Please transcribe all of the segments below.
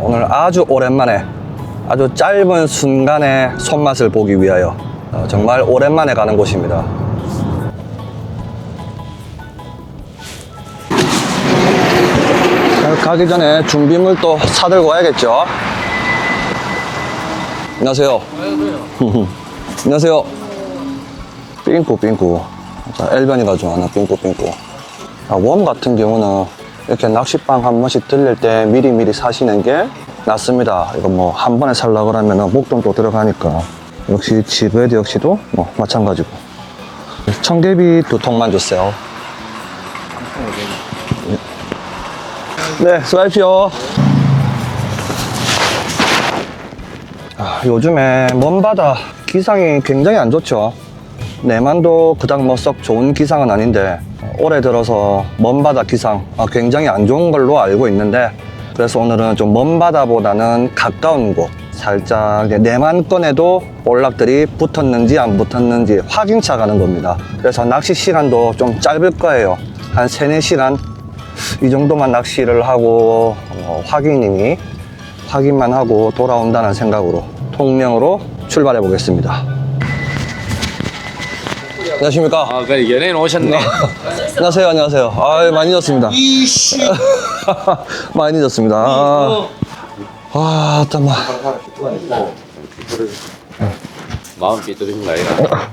오늘 아주 오랜만에 아주 짧은 순간의 손맛을 보기 위하여 어, 정말 오랜만에 가는 곳입니다. 가기 전에 준비물 또 사들고 와야겠죠? 안녕하세요. 안녕하세요. 삥꾸 삥꾸. 자, 엘변이 가지고 하나 삥꾸 삥꾸. 아, 웜 같은 경우는 이렇게 낚시방 한 번씩 들릴 때 미리 미리 사시는 게 낫습니다. 이거 뭐 한 번에 살라 그러면 목돈도 들어가니까. 역시 지브에드 역시도 뭐 마찬가지고. 청개비 두 통만 주세요. 네, 수고하십시오. 아, 요즘에 먼바다 기상이 굉장히 안 좋죠. 내만도 그닥 뭐 썩 좋은 기상은 아닌데 올해 들어서 먼바다 기상 아, 굉장히 안 좋은 걸로 알고 있는데 그래서 오늘은 좀 먼바다보다는 가까운 곳 살짝 내만권에도 볼락들이 붙었는지 안 붙었는지 확인차 가는 겁니다. 그래서 낚시 시간도 좀 짧을 거예요. 한 3, 4시간 이 정도만 낚시를 하고 어, 확인이니 확인만 하고 돌아온다는 생각으로 통명으로 출발해 보겠습니다. 안녕하십니까? 아, 그래 연예인 오셨네. 안녕하세요, 안녕하세요. 아, 많이 늦었습니다. 많이 늦었습니다. 아, 아, 잠깐만. 마음 삐뚤어진 거 아니라.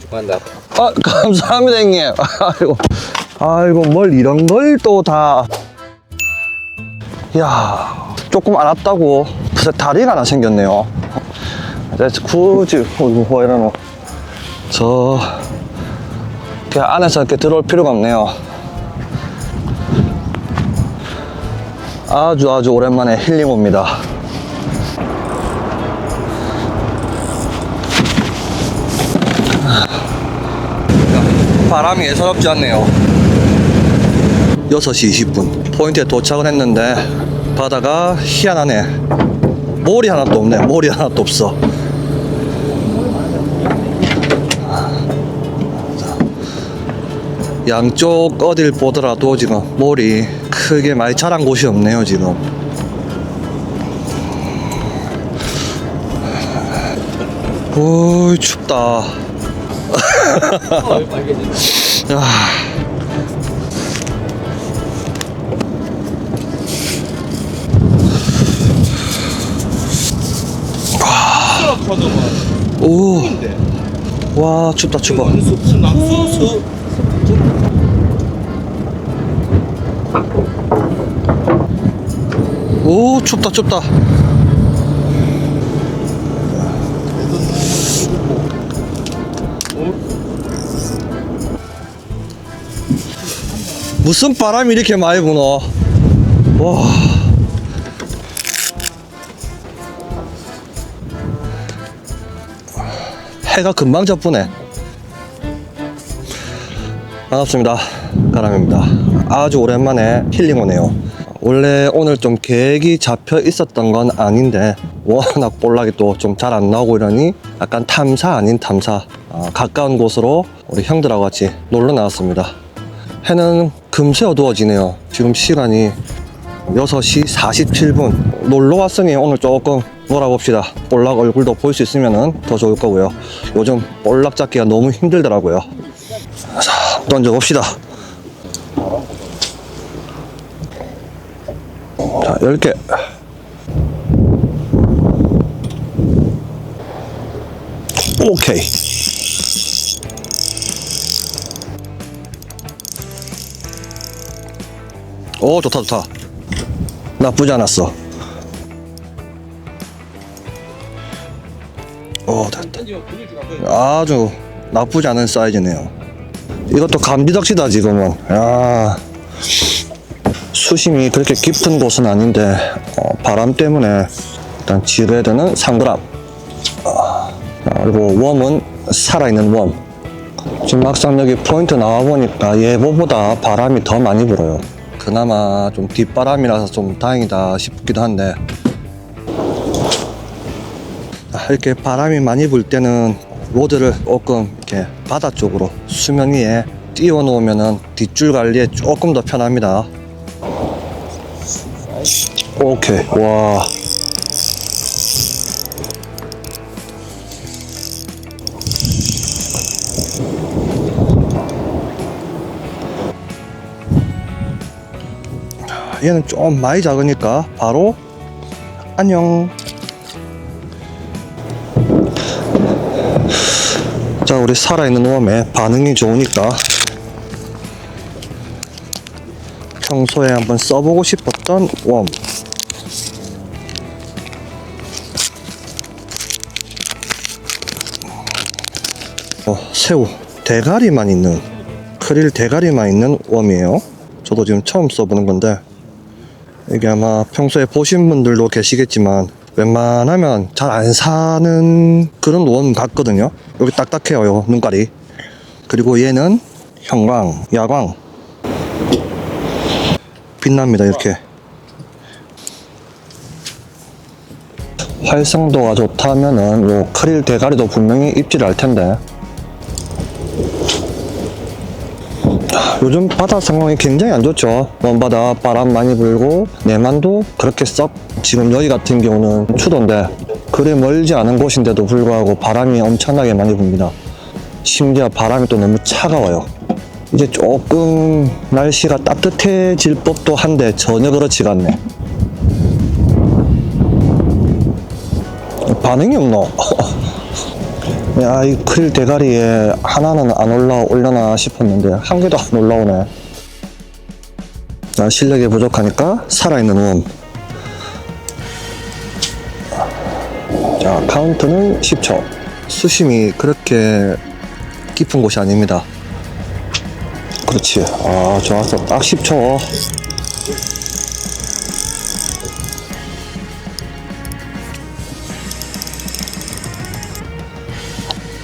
축하한다. 아, 감사합니다, 형님. 아이고, 아이고, 뭘 이런 걸 또 다. 야, 조금 알았다고. 벌써 다리가 하나 생겼네요. 그래서 굳이, 어이구, 뭐 이러노. 저, 그 안에서 이렇게 들어올 필요가 없네요. 아주 아주 오랜만에 힐링 옵니다. 바람이 예사롭지 않네요. 6시 20분 포인트에 도착을 했는데 바다가 희한하네. 몰이 하나도 없네. 몰이 하나도 없어. 양쪽 어딜 보더라도 지금 몰이 크게 많이 자란 곳이 없네요 지금. 오 춥다. 야. 오. 와, 춥다, 추워. 오, 춥다, 춥다. 무슨 바람이 이렇게 많이 부노? 와. 해가 금방 져쁘네. 반갑습니다. 가람입니다. 아주 오랜만에 힐링 오네요. 원래 오늘 좀 계획이 잡혀 있었던 건 아닌데 워낙 볼락이 또 좀 잘 안 나오고 이러니 약간 탐사 아닌 탐사 아, 가까운 곳으로 우리 형들하고 같이 놀러 나왔습니다. 해는 금세 어두워지네요. 지금 시간이 6시 47분. 놀러 왔으니 오늘 조금 놀아봅시다. 볼락 얼굴도 볼 수 있으면 더 좋을 거고요. 요즘 볼락 잡기가 너무 힘들더라고요. 자, 던져봅시다. 자, 10개. 오케이. 오, 좋다, 좋다. 나쁘지 않았어. 아주 나쁘지 않은 사이즈네요. 이것도 감지덕시다, 지금은. 야 수심이 그렇게 깊은 곳은 아닌데, 어, 바람 때문에 일단 지뢰드는 3g. 아, 그리고 웜은 살아있는 웜. 지금 막상 여기 포인트 나와보니까 예보보다 바람이 더 많이 불어요. 그나마 좀 뒷바람이라서 좀 다행이다 싶기도 한데 아, 이렇게 바람이 많이 불 때는 로드를 조금 이렇게 바다 쪽으로 수면 위에 띄워 놓으면은 뒷줄 관리에 조금 더 편합니다. 오케이. 와. 얘는 좀 많이 작으니까 바로 안녕. 자, 우리 살아있는 웜에 반응이 좋으니까 평소에 한번 써보고 싶었던 웜. 어, 새우 대가리만 있는 크릴 대가리만 있는 웜이에요. 저도 지금 처음 써보는 건데 이게 아마 평소에 보신 분들도 계시겠지만 웬만하면 잘 안 사는 그런 원 같거든요. 여기 딱딱해요, 요 눈깔이. 그리고 얘는 형광, 야광. 빛납니다, 이렇게. 활성도가 좋다면은 요 크릴 대가리도 분명히 입질 할 텐데. 요즘 바다 상황이 굉장히 안 좋죠. 먼바다 바람 많이 불고 내만도 그렇게 썩 지금 여기 같은 경우는 추도인데 그리 멀지 않은 곳인데도 불구하고 바람이 엄청나게 많이 붑니다. 심지어 바람이 또 너무 차가워요. 이제 조금 날씨가 따뜻해질 법도 한데 전혀 그렇지가 않네. 반응이 없노? 야, 이 크릴 대가리에 하나는 안 올라올려나 싶었는데, 한 개도 안 올라오네. 자, 실력이 부족하니까 살아있는 웜. 자, 카운트는 10초. 수심이 그렇게 깊은 곳이 아닙니다. 그렇지. 아, 좋았어. 딱 10초.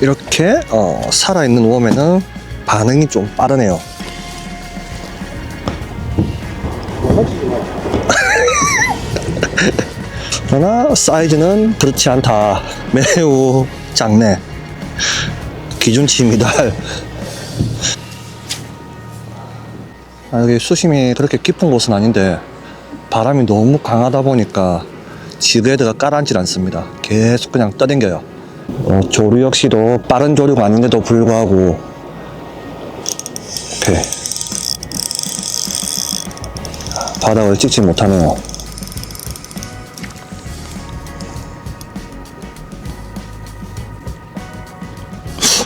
이렇게 어, 살아있는 웜에는 반응이 좀 빠르네요. 그러나 사이즈는 그렇지 않다. 매우 작네. 기준치입니다. 아, 여기 수심이 그렇게 깊은 곳은 아닌데 바람이 너무 강하다 보니까 지그헤드가 깔아앉질 않습니다. 계속 그냥 떠댕겨요. 어, 조류 역시도 빠른 조류가 아닌데도 불구하고. 이렇게 바닥을 찍지 못하네요.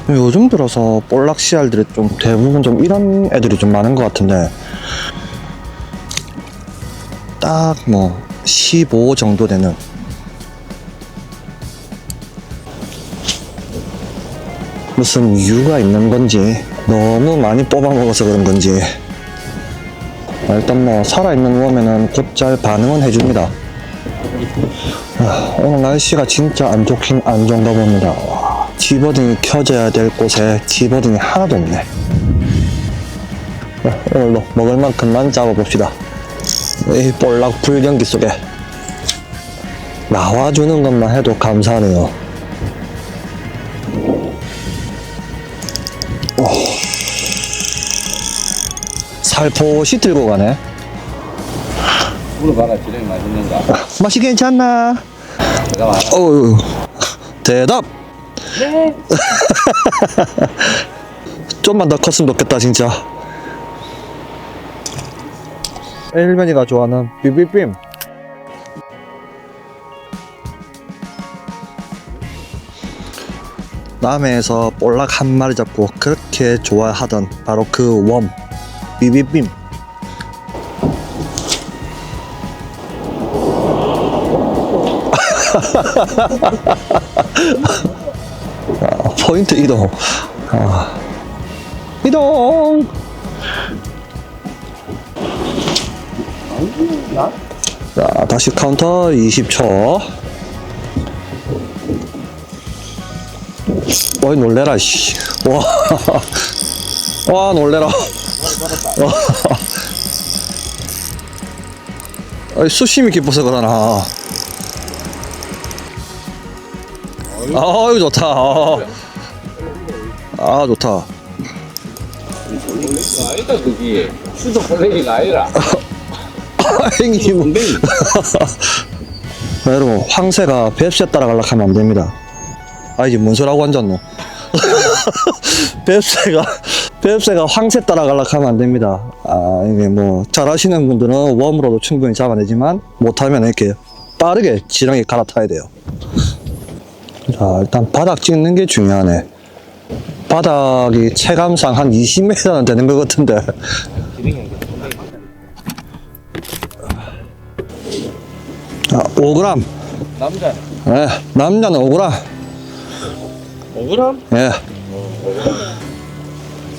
요즘 들어서 볼락 씨알들이 좀 대부분 좀 이런 애들이 좀 많은 것 같은데. 딱 뭐 15 정도 되는 무슨 이유가 있는 건지 너무 많이 뽑아 먹어서 그런 건지. 아, 일단 뭐 살아있는 웜에는 곧잘 반응은 해줍니다. 아, 오늘 날씨가 진짜 안 좋긴 안 좋은가 봅니다. 와, 집어등이 켜져야 될 곳에 집어등이 하나도 없네. 아, 오늘도 먹을 만큼만 잡아봅시다. 이 볼락 불경기 속에 나와주는 것만 해도 감사하네요 살포시 들고 가네. 물어봐라, 지렁이 맛있는가? 맛이 괜찮나? 내가 말아. 어우, 대답! 네. 좀만 더 컸으면 좋겠다, 진짜. 일면이가 좋아하는 비비빔. 남해에서 볼락 한 마리 잡고 그렇게 좋아하던 바로 그 웜, 비비빔. 포인트 이동. 아, 이동. 자, 다시 카운터 20초. 어이, 놀래라, 씨. 와. 와, 놀래라. 와. 수심이 깊어서 그러나. 아유, 좋다. 아, 아 좋다. 아니다, 그게. 수도 볼레기가 아니라. 형님. 여러분, 황새가 뱁새 따라가려고 하면 안 됩니다. 아이지, 뭔 소리하고 앉았노? 뱁새가, 뱁새가 황새 따라가려고 하면 안 됩니다. 아, 이게 뭐, 잘하시는 분들은 웜으로도 충분히 잡아내지만, 못하면 이렇게 빠르게 지렁이 갈아타야 돼요. 자, 일단 바닥 찍는 게 중요하네. 바닥이 체감상 한 20m는 되는 것 같은데. 아, 5g. 남자. 예, 남자는 5g. 5g? 예.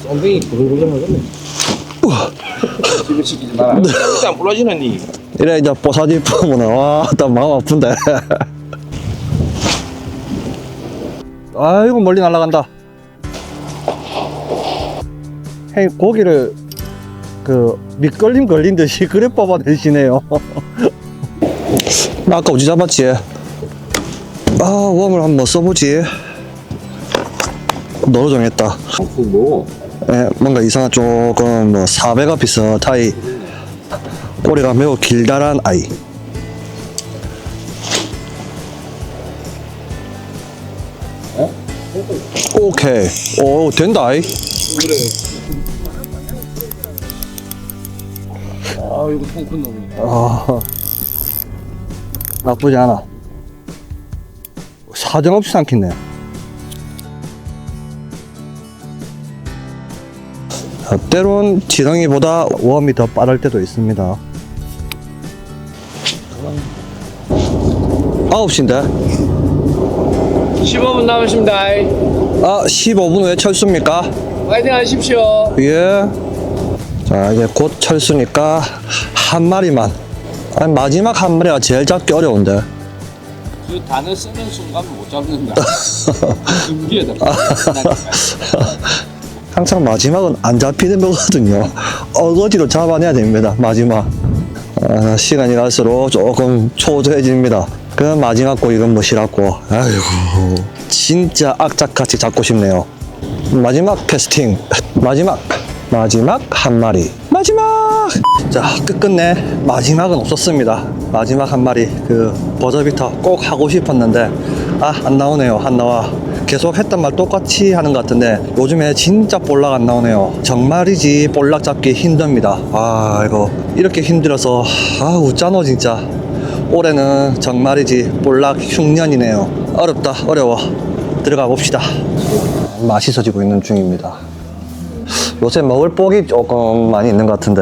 썸뱅이 부글부글하겠네. 집에 시키지 마라. 일단 불러지는 니. 이래 이제 뽀사지 보면 와, 딱 마음 아픈데. 아이고 멀리 날아간다. 헤이 고기를 그 밑걸림 걸린 듯이 그래 뽑아 내시네요. 나 아까 어디 잡았지? 아 웜을 한번 써보지. 너로 정했다. 그 뭐? 예, 뭔가 이상한 조금 뭐 사배가 비슷하이 꼬리가 매우 길다란 아이 오케이 오 된다 아이 그래. 아 이거 통큰 놈이네. 아 나쁘지 않아 사정없이 삼키네 때론 지렁이보다 웜이 더 빠를 때도 있습니다 9시인데 15분 남으십니다. 아 15분 후에 철수입니까? 파이팅 하십시오. 예. 자, 이제 곧 철수니까 한 마리만. 아니, 마지막 한 마리가 제일 잡기 어려운데. 그 단어 쓰는 순간 못 잡는다. 준비해다. 항상 마지막은 안 잡히는 거거든요. 어거지로 잡아내야 됩니다, 마지막. 아, 시간이 갈수록 조금 초조해집니다. 그 마지막 고기는 뭐시라고. 아이고, 진짜 악착같이 잡고 싶네요. 마지막 캐스팅. 마지막. 마지막 한 마리. 마지막! 자, 끝끝내 마지막은 없었습니다. 마지막 한 마리. 그 버저비터 꼭 하고 싶었는데, 아, 안 나오네요. 안 나와. 계속 했던 말 똑같이 하는 것 같은데, 요즘에 진짜 볼락 안 나오네요. 정말이지 볼락 잡기 힘듭니다. 아, 이거, 이렇게 힘들어서, 아, 웃자노, 진짜. 올해는 정말이지 볼락 흉년이네요. 어렵다, 어려워. 들어가 봅시다. 맛있어지고 있는 중입니다. 요새 먹을 복이 조금 많이 있는 것 같은데.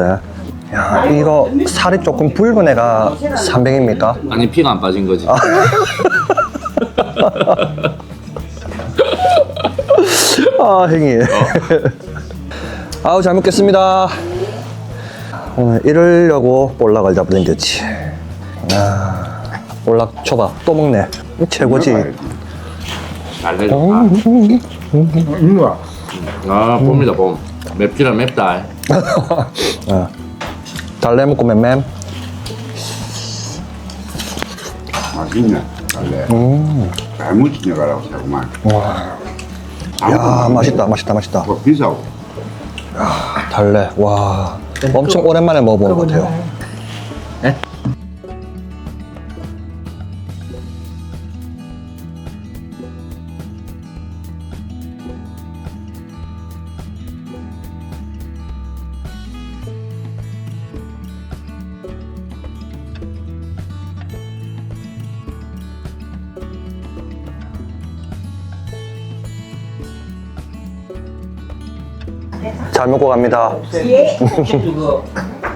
야, 이거 살이 조금 붉은 애가 300입니까? 아니 피가 안 빠진 거지. 아, 형님. 아우, 잘 먹겠습니다. 오늘 이러려고 볼락을 잡아당겼지. 아, 볼락 초밥 또 먹네. 최고지. 잘 내줬다. 아 봅니다 봄. 맵기는 맵다. 어. 달래 먹고 맴맴. 맛있네. 원래 음. 잘 무치네 가라고 자꾸만. 와. 야, 맛있다, 맛있다, 맛있다. 뭐 비싸고. 달래. 와. 엄청 오랜만에 먹어보는 것 같아요. 잘 먹고 갑니다.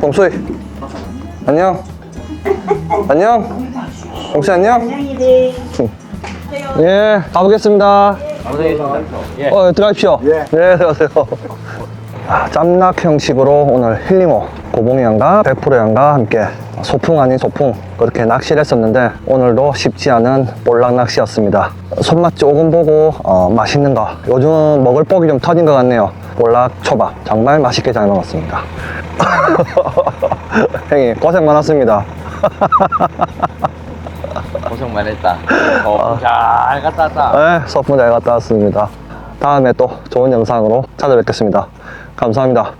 봄소이. 안녕. 안녕. 봄소이 안녕. 예, 가보겠습니다. 예. 어, 들어가십시오. 예. 들어가세요. 아, 짬낙 형식으로 오늘 힐링호 고봉이 형과 백프로 형과 함께 소풍 아닌 소풍 그렇게 낚시를 했었는데 오늘도 쉽지 않은 볼락 낚시였습니다. 손맛 조금 보고 어, 맛있는 거 요즘 먹을 복이 좀 터진 것 같네요. 볼락 초밥 정말 맛있게 잘 먹었습니다. 형님 고생 많았습니다. 고생 많이 했다. 어, 잘 갔다 왔다. 네, 소풍 잘 갔다 왔습니다. 다음에 또 좋은 영상으로 찾아뵙겠습니다. 감사합니다.